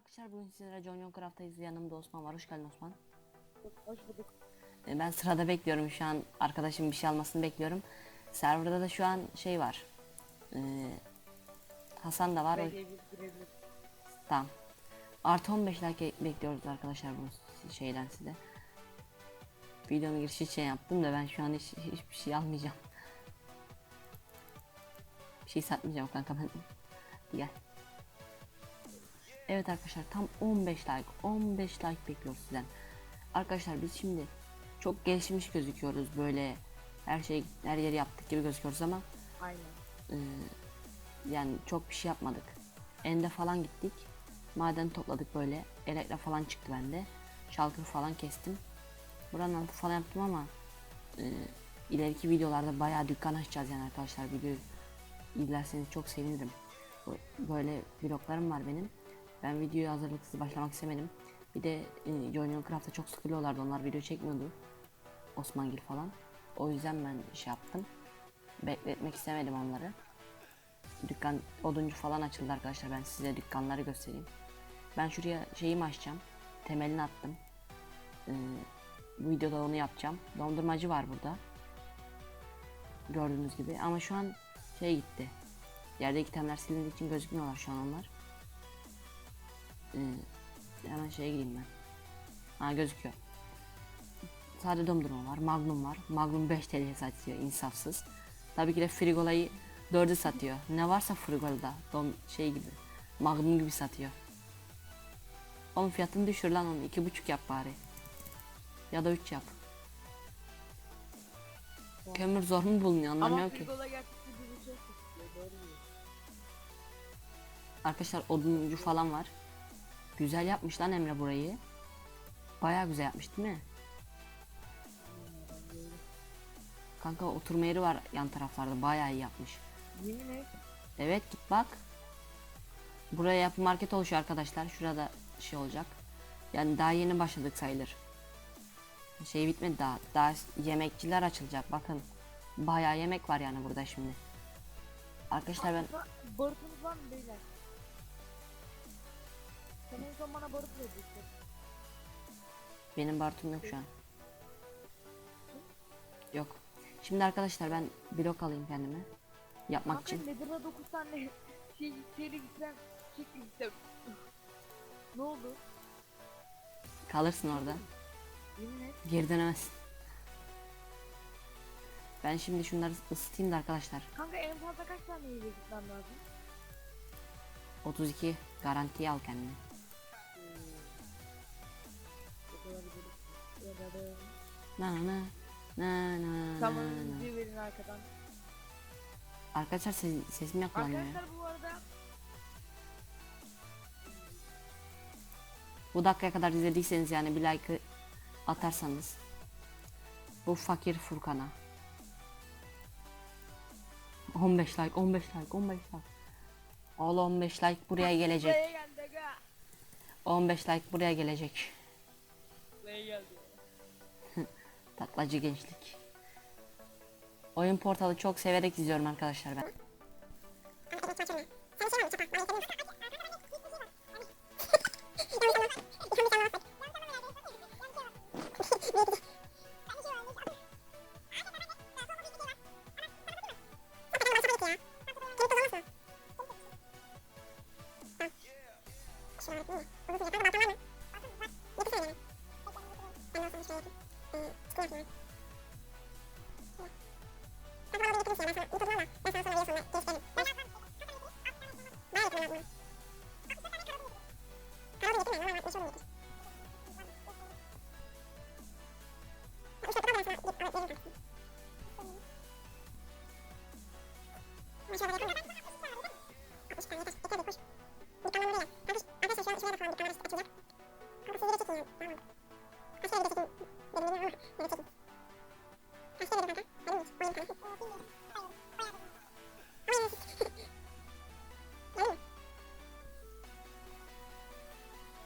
arkadaşlar bugün sizlere John Young Craft'tayız. Yanımda Osman var. Hoş geldin Osman. Hoş bulduk. Ee, Ben sırada bekliyorum şu an. Arkadaşım bir şey almasını bekliyorum. Serverda da şu an şey var. Ee, Hasan da var. Girebilir, girebilir. Tamam. Artı 15 like bekliyoruz arkadaşlar bu şeyden size. Videonun girişi için yaptım da ben şu an hiç, hiçbir şey almayacağım. Bir şey satmayacağım kanka ben. Gel. Evet arkadaşlar tam 15 like 15 like bekliyoruz sizden. Arkadaşlar biz şimdi çok gelişmiş gözüküyoruz böyle her şey her yeri yaptık gibi gözüküyoruz ama Aynen. yani çok bir şey yapmadık. Ende falan gittik. Maden topladık böyle. Elektra falan çıktı bende. Şalkır falan kestim. Buranın falan yaptım ama e, ileriki videolarda bayağı dükkan açacağız yani arkadaşlar. Videoyu izlerseniz çok sevinirim. Böyle bloklarım var benim. Ben videoyu hazırlıksız başlamak istemedim. Bir de e, Join Craft'ta çok sıkılıyorlardı. Onlar video çekmiyordu. Osmangil falan. O yüzden ben şey yaptım. Bekletmek istemedim onları dükkan oduncu falan açıldı arkadaşlar ben size dükkanları göstereyim. Ben şuraya şeyimi açacağım. Temelini attım. Ee, bu videoda onu yapacağım. Dondurmacı var burada. Gördüğünüz gibi ama şu an şey gitti. Yerdeki temler silindiği için gözükmüyorlar şu an onlar. Ee, hemen şeye gideyim ben. Ha gözüküyor. Sade dondurma var, Magnum var. Magnum 5 TL satıyor insafsız. Tabii ki de Frigolayı 4'ü satıyor. Ne varsa Frigola'da. Don şey gibi. Magnum gibi satıyor. Onun fiyatını düşür lan onu. iki buçuk yap bari. Ya da 3 yap. Kömür zor mu bulunuyor anlamıyorum ki. Arkadaşlar oduncu falan var. Güzel yapmış lan Emre burayı. Bayağı güzel yapmış değil mi? Kanka oturma yeri var yan taraflarda. Bayağı iyi yapmış. Yemin et. Evet git bak. Buraya yapı market oluşuyor arkadaşlar. Şurada şey olacak. Yani daha yeni başladık sayılır. Şey bitmedi daha. Daha yemekçiler açılacak. Bakın. Bayağı yemek var yani burada şimdi. Arkadaşlar ben Barutunuz var mı beyler? Sen en son bana barut verecektin. benim bartum yok şu an. Yok. Şimdi arkadaşlar ben blok alayım kendime. Yapmak Kanka için. Nether'a 9 tane şey içeri gitsem, çek gitsem. ne oldu? Kalırsın orada. Yemin et. Geri dönemezsin. Ben şimdi şunları ısıtayım da arkadaşlar. Kanka en fazla kaç tane yiyecek gitmem lazım? 32 garantiye al kendini. Bir Ya da da. Na na na na Tamam na. müziği verin arkadan. Arkadaşlar ses, sesim yakalanıyor ya. Arkadaşlar bu arada Bu dakikaya kadar izlediyseniz yani bir like atarsanız bu fakir Furkan'a 15 like 15 like 15 like Al 15 like buraya gelecek buraya geldi aga. 15 like buraya gelecek Taklacı gençlik. Oyun portalı çok severek izliyorum arkadaşlar ben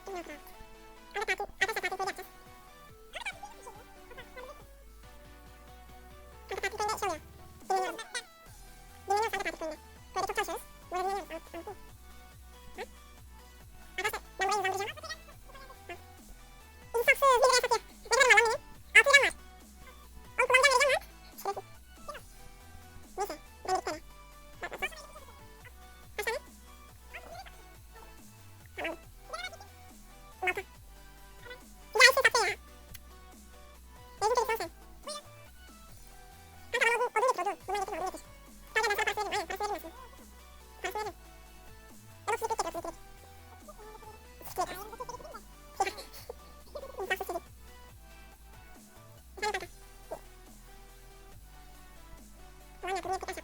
Arkadaşlar 그리고 그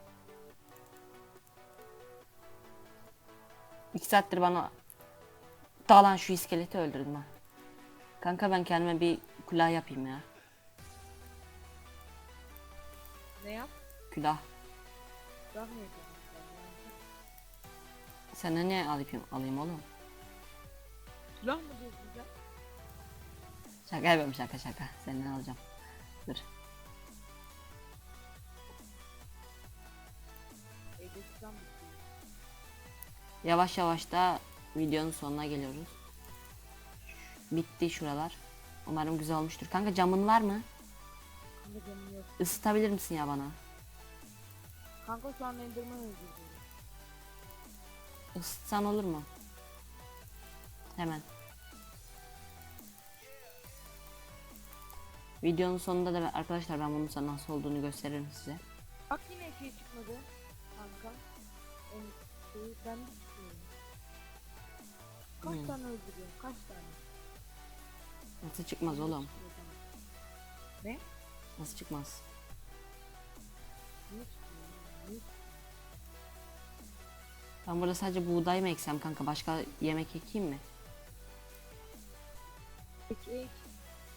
İki saattir bana dalan şu iskeleti öldürdüm ha. Kanka ben kendime bir külah yapayım ya. Ne yap? Külah. Bırak ne yapıyorsun? Senden ne alayım, alayım oğlum? Silah mı diyorsun sen? Şaka yapıyorum şaka şaka. Senden alacağım. Dur. Yavaş yavaş da videonun sonuna geliyoruz. Bitti şuralar. Umarım güzel olmuştur. Kanka camın var mı? Kanka canım yok. Isıtabilir misin ya bana? Kanka şu an endirme öldürdü. Isıtsan olur mu? Hemen. Videonun sonunda da arkadaşlar ben bunun sana nasıl olduğunu gösteririm size. Bak yine şey çıkmadı. Kanka. Şey ben. Kaç Hmm. tane öldürüyorum? Kaç tane? Nasıl çıkmaz oğlum? Ne? Nasıl çıkmaz? Ben burada sadece buğday mı eksem kanka? Başka yemek ekeyim mi? Peki ek.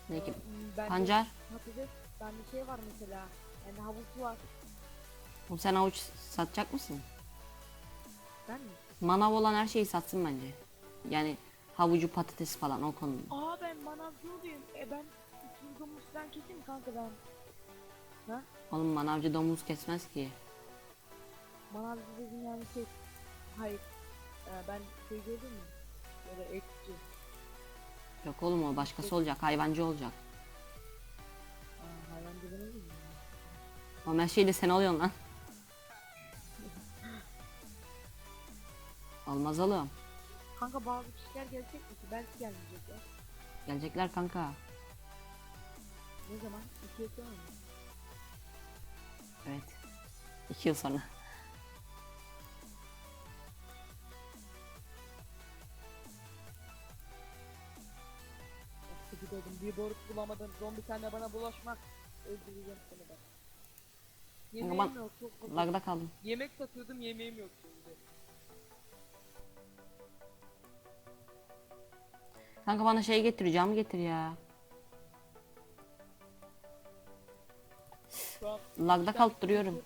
Ne ekeyim? m, bende Pancar. Patates. Bende şey var mesela. Yani havuç var. Oğlum sen avuç satacak mısın? Ben mi? Manav olan her şeyi satsın bence. Yani havucu patatesi falan o konuda. Aa ben manavcı olayım. E ben üçüncü domuz falan keseyim mi kanka ben. Ha? Oğlum manavcı domuz kesmez ki. Manavcı dedim yani şey. Hayır. Ee, ben şey gördün mü? Böyle etçi. Yok oğlum o başkası olacak. Hayvancı olacak. Aa hayvancı ben olayım mı? Oğlum her şeyi de sen oluyorsun lan. Olmaz oğlum. Kanka bazı kişiler gelecek mi ki? Belki gelmeyecekler. Gelecekler kanka. Ne zaman? İki yıl sonra mı? Evet. İki yıl sonra. Nasıl gidelim? Bir borç bulamadım. Zombi senle bana bulaşmak. Öldüreceğim seni ben. Yemeğim ben- yok. Çok. Lagda kaldım. Yemek satıyordum yemeğim yok şimdi. Kanka bana şey getir, cam getir ya. Lagda kalıp duruyorum.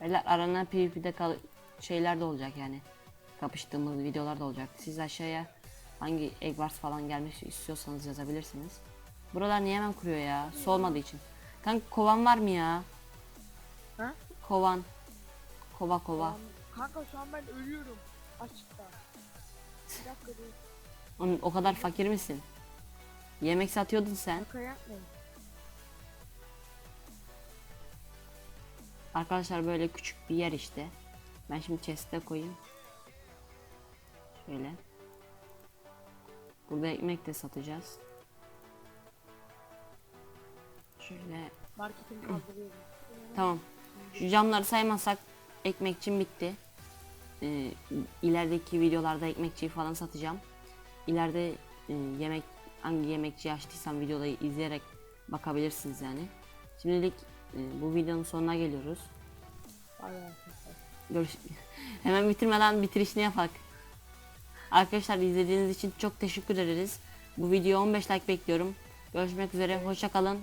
Beyler aranan PvP'de kal şeyler de olacak yani. Kapıştığımız videolar da olacak. Siz aşağıya hangi egg wars falan gelmek istiyorsanız yazabilirsiniz. Buralar niye hemen kuruyor ya? Su olmadığı için. Kanka kovan var mı ya? Kovan. Kova kova. Kanka şu an ben ölüyorum. Açıkta. Bir dakika dur. Oğlum o kadar fakir misin? Yemek satıyordun sen. Şaka yapmayın. Arkadaşlar böyle küçük bir yer işte. Ben şimdi chest'e koyayım. Şöyle. Burada ekmek de satacağız. Şöyle Marketimi kaldırıyorum. Tamam. Şu camları saymazsak ekmekçim bitti. Ee, ilerideki videolarda ekmekçiyi falan satacağım. İleride e, yemek hangi yemekçiyi açtıysam videoda izleyerek bakabilirsiniz yani. Şimdilik e, bu videonun sonuna geliyoruz. Görüş Hemen bitirmeden bitirişini yapak. Arkadaşlar izlediğiniz için çok teşekkür ederiz. Bu video 15 like bekliyorum. Görüşmek üzere. Hoşça kalın.